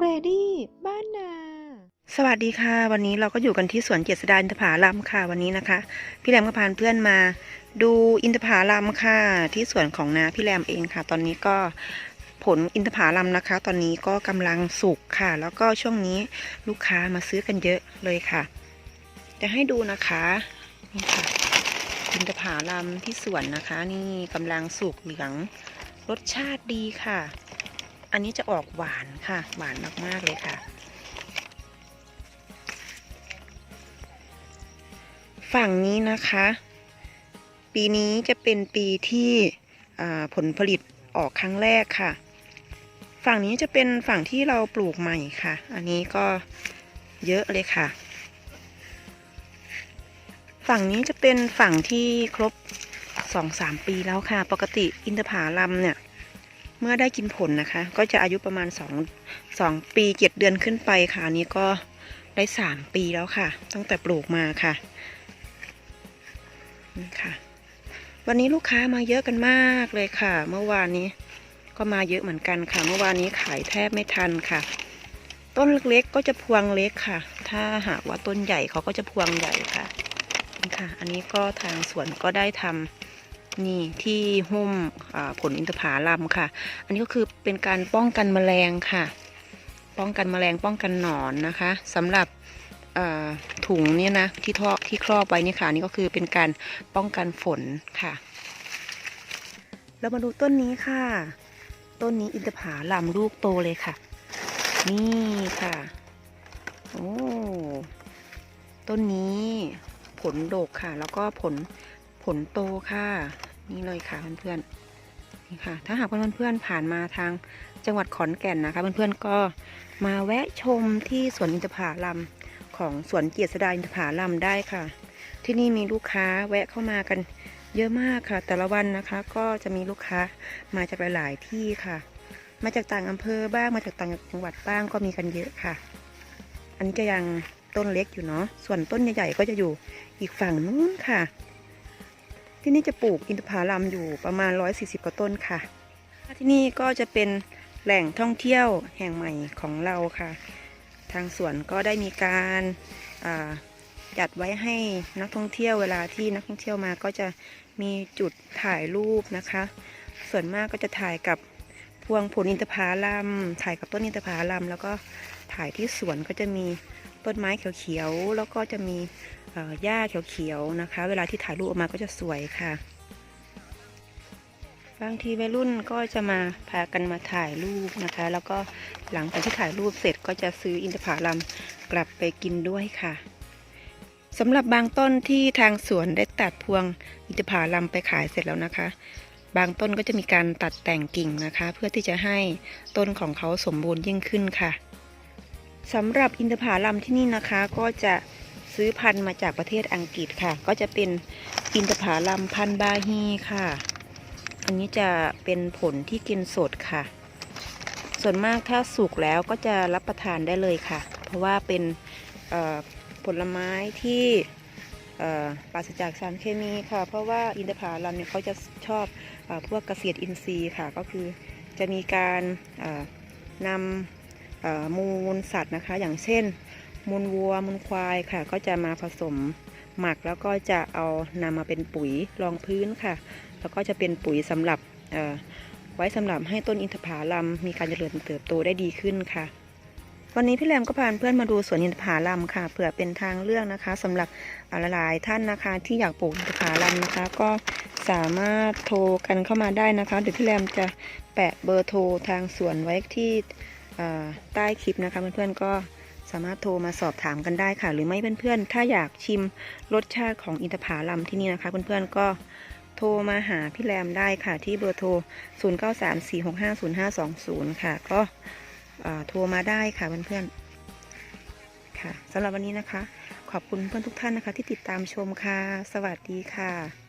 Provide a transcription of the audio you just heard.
เรดี้บ้านนา สวัสดีค่ะ วันนี้เราก็อยู่กันที่สวนเจษดาอินทผาลัมค่ะวันนี้นะคะ พี่แรมก็พาเพื่อนมา ดูอินทผาลัมค่ะ ที่สวนของนาพี่แรมเองค่ะ ตอนนี้ก็ผลอินทผลัมนะคะ ตอนนี้ก็กำลังสุกค่ะ แล้วก็ช่วงนี้ลูกค้ามาซื้อกันเยอะเลยค่ะ จะให้ดูนะคะนี่ค่ะอินทผลัมที่สวนนะคะ นี่กำลังสุกเหลืองรสชาติดีค่ะ อันนี้จะออกหวานค่ะ หวานมาก ๆ เลยค่ะ ฝั่งนี้นะคะ ปีนี้จะเป็นปีที่ผลผลิตออกครั้งแรกค่ะ ฝั่งนี้จะเป็นฝั่งที่เราปลูกใหม่ค่ะ อันนี้ก็เยอะเลยค่ะ ฝั่งนี้จะเป็นฝั่งที่ครบสองสามปีแล้วค่ะ ปกติอินทผลัมเนี่ย เมื่อได้กินผลนะคะ ก็จะอายุประมาณสองสองปีเจ็ดเดือนขึ้นไปค่ะอันนี้ก็ได้สามปีแล้วค่ะ ตั้งแต่ปลูกมาค่ะนี่ค่ะ วันนี้ลูกค้ามาเยอะกันมากเลยค่ะ เมื่อวานนี้ก็มาเยอะเหมือนกันค่ะ เมื่อวานนี้ขายแทบไม่ทันค่ะ ต้นเล็กๆก็จะพวงเล็กค่ะ ถ้าหากว่าต้นใหญ่เขาก็จะพวงใหญ่ค่ะนี่ค่ะ อันนี้ก็ทางสวนก็ได้ทำ นี่ที่หุ้มผลอินทผลัมค่ะ อันนี้ก็คือเป็นการป้องกันแมลงค่ะ ป้องกันแมลงป้องกันหนอนนะคะสำหรับถุงเนี่ยนะที่ท่อที่ครอบไว้นี่ค่ะนนี่ก็คือเป็นการป้องกันฝนค่ะ เรามาดูต้นนี้ค่ะ ต้นนี้อินทผลัมลูกโตเลยค่ะ นี่ค่ะโอ้ต้นนี้ผลดกค่ะ แล้วก็ผลผลโตค่ะ นี่เลยค่ะเพื่อนๆนี่ค่ะ ถ้าหากว่าเพื่อนๆผ่านมาทางจังหวัดขอนแก่นนะคะเพื่อนๆก็มาแวะชมที่สวนอินทผลัมของสวนเกียรติสดาอินทผลัมได้ค่ะ ที่นี่มีลูกค้าแวะเข้ามากันเยอะมากค่ะ แต่ละวันนะคะก็จะมีลูกค้ามาจากหลาย ๆ ที่ค่ะ มาจากต่างอำเภอบ้างมาจากต่างจังหวัดบ้างก็มีกันเยอะค่ะ อันนี้จะยังต้นเล็กอยู่เนาะส่วนต้นใหญ่ ๆ ก็จะอยู่อีกฝั่งนู้นค่ะ ที่นี่จะปลูกอินทผลัมอยู่ประมาณ 140 กว่าต้นค่ะ ที่นี่ก็จะเป็นแหล่งท่องเที่ยวแห่งใหม่ของเราค่ะ ทางสวนก็ได้มีการาจัดไว้ให้นักท่องเที่ยวเวลาที่นักท่องเที่ยวมาก็จะมีจุดถ่ายรูปนะคะ ส่วนมากก็จะถ่ายกับพวงผลอินทผลัมถ่ายกับต้นอินทผลัมแล้วก็ถ่ายที่สวนก็จะมี ต้นไม้เขียวๆ แล้วก็จะมีหญ้าเขียวๆนะคะ เวลาที่ถ่ายรูปออกมาก็จะสวยค่ะ บางทีวัยรุ่นก็จะมาพากันมาถ่ายรูปนะคะ แล้วก็หลังจากที่ถ่ายรูปเสร็จก็จะซื้ออินทผลัมกลับไปกินด้วยค่ะสำหรับบางต้นที่ทางสวนได้ตัดพวงอินทผลัมไปขายเสร็จแล้วนะคะ บางต้นก็จะมีการตัดแต่งกิ่งนะคะ เพื่อที่จะให้ต้นของเขาสมบูรณ์ยิ่งขึ้นค่ะ สำหรับอินทผลัมที่นี่นะคะ ก็จะซื้อพันธุ์มาจากประเทศอังกฤษค่ะ ก็จะเป็นอินทผลัมพันธุ์บาฮีค่ะ อันนี้จะเป็นผลที่กินสดค่ะ ส่วนมากถ้าสุกแล้วก็จะรับประทานได้เลยค่ะ เพราะว่าเป็นผลไม้ที่ปราศจากสารเคมีค่ะ เพราะว่าอินทผลัมเนี่ยเขาจะชอบอพวกเกษตรอินทรีย์ค่ะ ก็คือจะมีการนำ มูลสัตว์นะคะ อย่างเช่น มูลวัวมูลควายค่ะ ก็จะมาผสมหมักแล้วก็จะเอานำมาเป็นปุ๋ยรองพื้นค่ะ แล้วก็จะเป็นปุ๋ยสำหรับไว้สำหรับให้ต้นอินทผลัมมีการเจริญเติบโตได้ดีขึ้นค่ะ วันนี้พี่แรมก็พาเพื่อนมาดูสวนอินทผลัมค่ะเผื่อเป็นทางเลือกนะคะสำหรับหลายๆท่านนะคะที่อยากปลูกอินทผลัมนะคะ ก็สามารถโทรกันเข้ามาได้นะคะเดี๋ยวพี่แรมจะแปะเบอร์โทรทางสวนไว้ที่ ใต้คลิปนะคะเพื่อนๆก็สามารถโทรมาสอบถามกันได้ค่ะ หรือไม่เพื่อนๆ ถ้าอยากชิมรสชาติของอินทผลัมที่นี่นะคะ เพื่อนๆก็โทรมาหาพี่แรมได้ค่ะ ที่เบอร์โทร 0934650520 ค่ะ ก็โทรมาได้ค่ะเพื่อนๆค่ะสำหรับวันนี้นะคะ ขอบคุณเพื่อนทุกท่านนะคะ ที่ติดตามชมค่ะ สวัสดีค่ะ